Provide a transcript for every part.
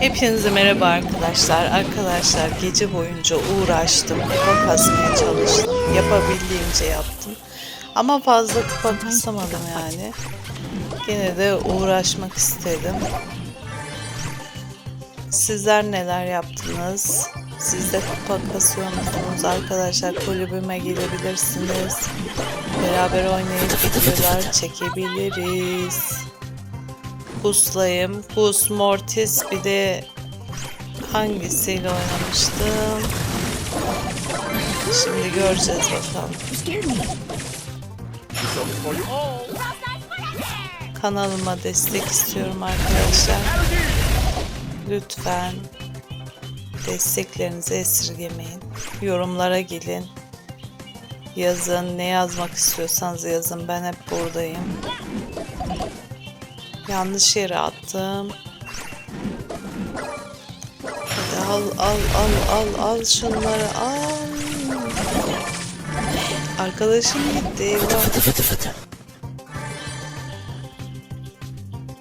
Hepinize merhaba arkadaşlar. Arkadaşlar gece boyunca uğraştım. Kupa kasmaya çalıştım. Yapabildiğimce yaptım. Ama fazla kupa kasamadım yani. Gene de uğraşmak istedim. Sizler neler yaptınız? Siz de kupa kasıyor musunuz? Arkadaşlar kulübüme gelebilirsiniz. Beraber oynayıp videolar çekebiliriz. Pus'layım. Pus, Mortis bir de hangisiyle oynamıştım? Şimdi göreceğiz bakalım. Kanalıma destek istiyorum arkadaşlar. Lütfen desteklerinizi esirgemeyin. Yorumlara gelin. Yazın. Ne yazmak istiyorsanız yazın. Ben hep buradayım. Yanlış yere attım. Hadi al al al al al şunları al. Arkadaşım gitti eyvah.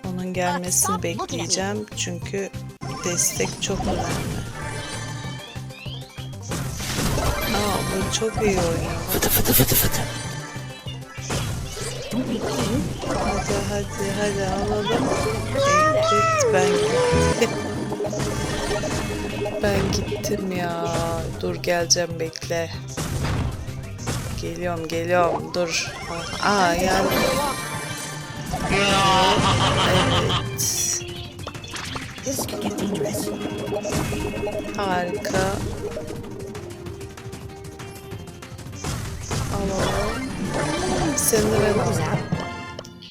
Onun gelmesini bekleyeceğim çünkü destek çok önemli. Aa bu çok iyi oynuyor. Hadi hadi hadi alalım. Evet ben gittim. Ben gittim ya. Dur geleceğim bekle. Geliyorum geliyorum dur. Aa yani. Evet. Harika. Alalım. Seni de ben.